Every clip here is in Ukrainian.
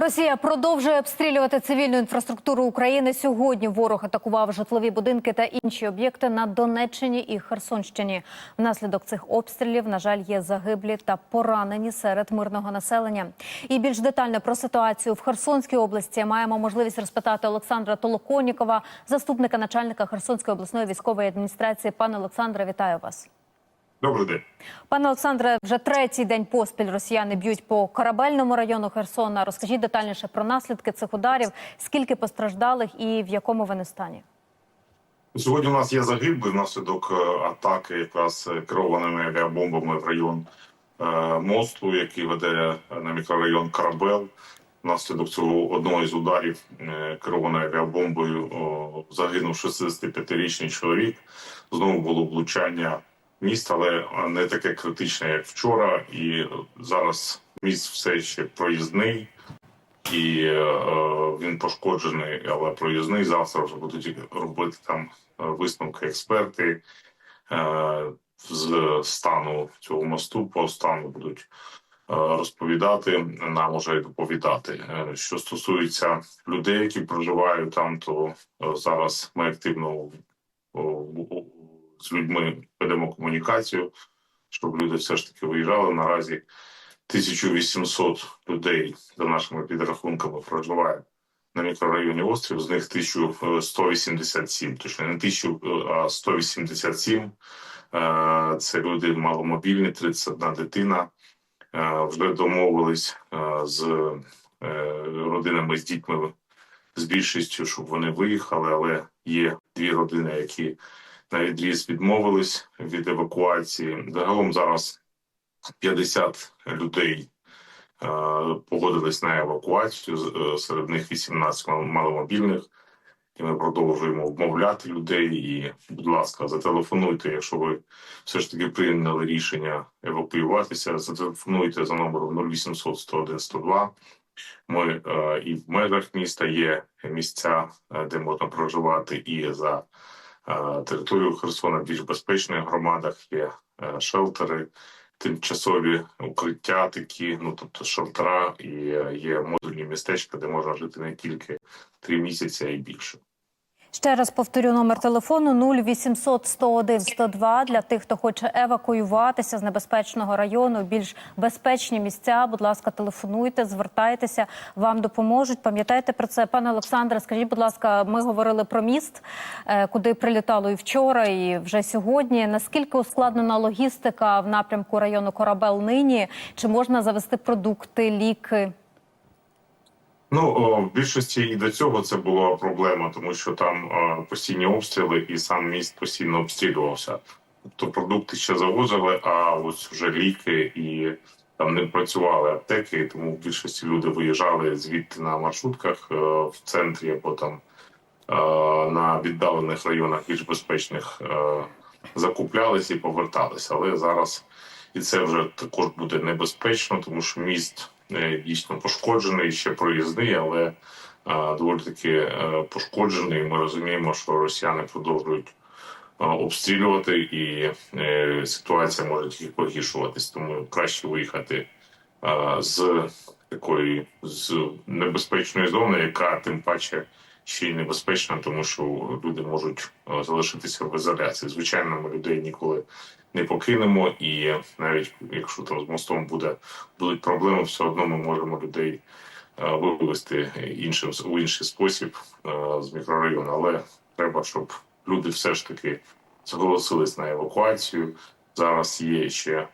Росія продовжує обстрілювати цивільну інфраструктуру України. Сьогодні ворог атакував житлові будинки та інші об'єкти на Донеччині і Херсонщині. Внаслідок цих обстрілів, на жаль, є загиблі та поранені серед мирного населення. І більш детально про ситуацію в Херсонській області маємо можливість розпитати Олександра Толоконікова, заступника начальника Херсонської обласної військової адміністрації. Пане Олександре, вітаю вас. Добрий день. Пане Олександре, вже третій день поспіль росіяни б'ють по корабельному району Херсона. Розкажіть детальніше про наслідки цих ударів, скільки постраждалих і в якому вони стані. Сьогодні у нас є загиблий внаслідок е, атаки, якраз е, керованими авіабомбами в район е, мосту, який веде на мікрорайон Карабел. Внаслідок цього одного із ударів керованою авіабомбою загинув 65-річний чоловік. Знову було влучання міст, але не таке критичне, як вчора. І зараз міст все ще проїзний. і е, він пошкоджений, але проїзний. Завтра вже будуть робити там е, висновки експерти е, з стану цього мосту. По стану будуть е, розповідати. Нам уже й доповідати. Е, Що стосується людей, які проживають там, то е, зараз ми активно з людьми ведемо комунікацію, щоб люди все ж таки виїжджали наразі. 1800 людей за нашими підрахунками проживає на мікрорайоні острів. З них 1187, точно не 1000, а 187. Е, Це люди маломобільні, 31 дитина. Е, Вже домовились е, з родинами з дітьми з більшістю, щоб вони виїхали, але є дві родини, які на відріз відмовились від евакуації. Загалом зараз 50 людей е, погодились на евакуацію. е, Серед них 18 маломобільних. І ми продовжуємо вмовляти людей. І, будь ласка, зателефонуйте, якщо ви все ж таки прийняли рішення евакуюватися. Зателефонуйте за номером 0800 101 102. Ми е, і в межах міста є місця, е, де можна проживати, і за територією Херсона в більш безпечних громадах є е, шелтери тимчасові укриття, такі, ну тобто шелтера, і е, є модульні містечка, де можна жити не тільки три місяці, а й більше. Ще раз повторю номер телефону 0800 101 102 для тих, хто хоче евакуюватися з небезпечного району, більш безпечні місця. Будь ласка, телефонуйте, звертайтеся, вам допоможуть. Пам'ятайте про це, пане Олександре. Скажіть, будь ласка, ми говорили про міст, е, куди прилітало і вчора, і вже сьогодні. Наскільки ускладнена логістика в напрямку району Корабел нині? Чи можна завести продукти, ліки? Ну в більшості і до цього це була проблема, тому що там постійні обстріли, і сам міст постійно обстрілювався. Тобто продукти ще завозили, а ось вже ліки і там не працювали аптеки, тому в більшості люди виїжджали звідти на маршрутках е, в центрі або там е, на віддалених районах більш безпечних е, закуплялися і поверталися. Але зараз і це вже також буде небезпечно, тому що міст е, дійсно пошкоджений, ще проїзний, але е, доволі таки е, пошкоджений. Ми розуміємо, що росіяни продовжують е, обстрілювати, і е, ситуація може тільки погіршуватись. Тому краще виїхати е, з такої з небезпечної зони, яка тим паче ще й небезпечна, тому що люди можуть е, залишитися в ізоляції. Звичайно, ми людей ніколи не покинемо, і навіть якщо там з мостом буде будуть проблеми, все одно ми можемо людей е, вивезти іншим у інший спосіб е, з мікрорайону. Але треба, щоб люди все ж таки зголосились на евакуацію. Зараз є ще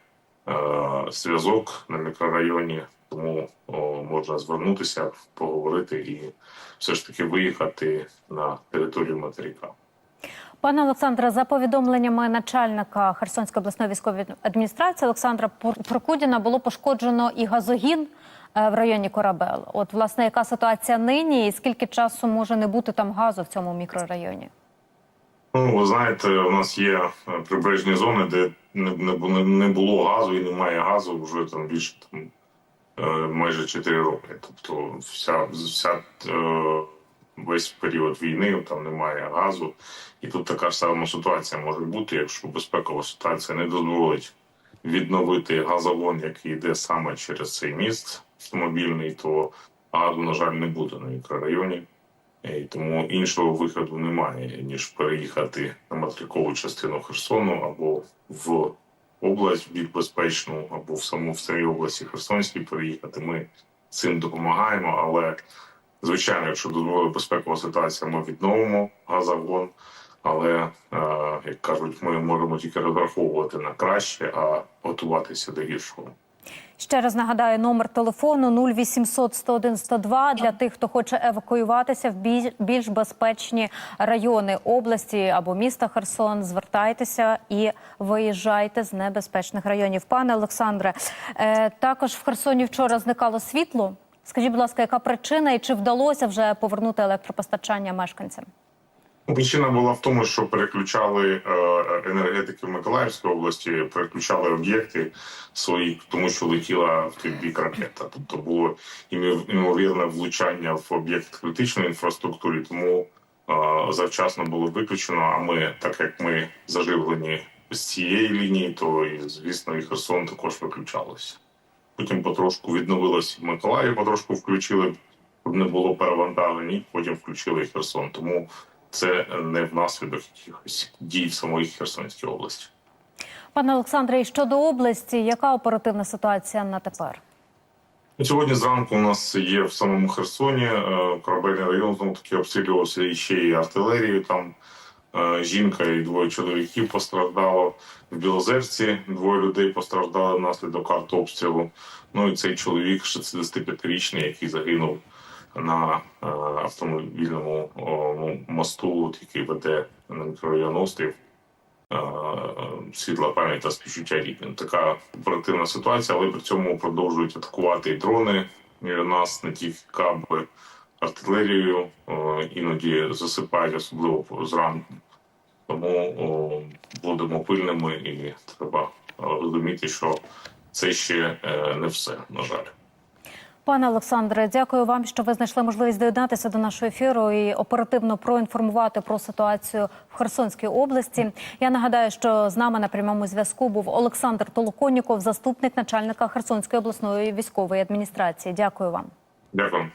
зв'язок на мікрорайоні, тому о, можна звернутися, поговорити і все ж таки виїхати на територію материка. Пане Олександре, за повідомленнями начальника Херсонської обласної військової адміністрації Олександра Прокудіна було пошкоджено і газогін е, в районі Корабел. От, власне, яка ситуація нині, і скільки часу може не бути там газу в цьому мікрорайоні? Ну, ви знаєте, у нас є е, прибережні зони, де не, не, не було газу і немає газу вже там більше там майже 4 роки. Тобто, вся вся е, весь період війни там немає газу, і тут така ж сама ситуація може бути, якщо безпекова ситуація не дозволить відновити газовон, який йде саме через цей міст автомобільний, то газу, на жаль, не буде на мікрорайоні. І тому іншого виходу немає, ніж переїхати на материкову частину Херсону або в область в бік безпечну, або в саму в самій області Херсонській переїхати. Ми цим допомагаємо, але звичайно, якщо дозволить безпекова ситуація, ми відновимо газогон. Але е, як кажуть, ми можемо тільки розраховувати на краще, а готуватися до гіршого. Ще раз нагадаю номер телефону 0800 101 102 для тих, хто хоче евакуюватися в бі- більш безпечні райони області або міста Херсон. Звертайтеся і виїжджайте з небезпечних районів. Пане Олександре, е, також в Херсоні вчора зникало світло. Скажіть, будь ласка, яка причина і чи вдалося вже повернути електропостачання мешканцям? Причина була в тому, що переключали е, енергетики в Миколаївській області, переключали об'єкти свої, тому що летіла в той бік ракета. Тобто було ймовірне влучання в об'єкт критичної інфраструктури, тому е, завчасно було виключено. А ми, так як ми заживлені з цієї лінії, то звісно і Херсон також виключалося. Потім потрошку відновилось Миколаїв, потрошку включили, щоб не було перевантажень, потім включили Херсон. Тому це не внаслідок якихось дій в самої Херсонській області. Пане Олександре, і щодо області, яка оперативна ситуація на тепер? Сьогодні зранку у нас є в самому Херсоні е, корабельний район, знову таки обстрілювався і ще й артилерією. Там е, жінка і двоє чоловіків постраждало в Білозерці. Двоє людей постраждали внаслідок артобстрілу. Ну і цей чоловік, 65-річний, який загинув на е, автомобільному ну, мосту, який веде на мікрорайон острів. Е, світла пам'ять та співчуття рідним. Така оперативна ситуація, але при цьому продовжують атакувати і дрони і нас, не тільки каби, артилерією, е, іноді засипають, особливо зранку. Тому о, будемо пильними і треба е, розуміти, що це ще не все, на жаль. Пане Олександре, дякую вам, що ви знайшли можливість доєднатися до нашого ефіру і оперативно проінформувати про ситуацію в Херсонській області. Я нагадаю, що з нами на прямому зв'язку був Олександр Толоконніков, заступник начальника Херсонської обласної військової адміністрації. Дякую вам. Дякую.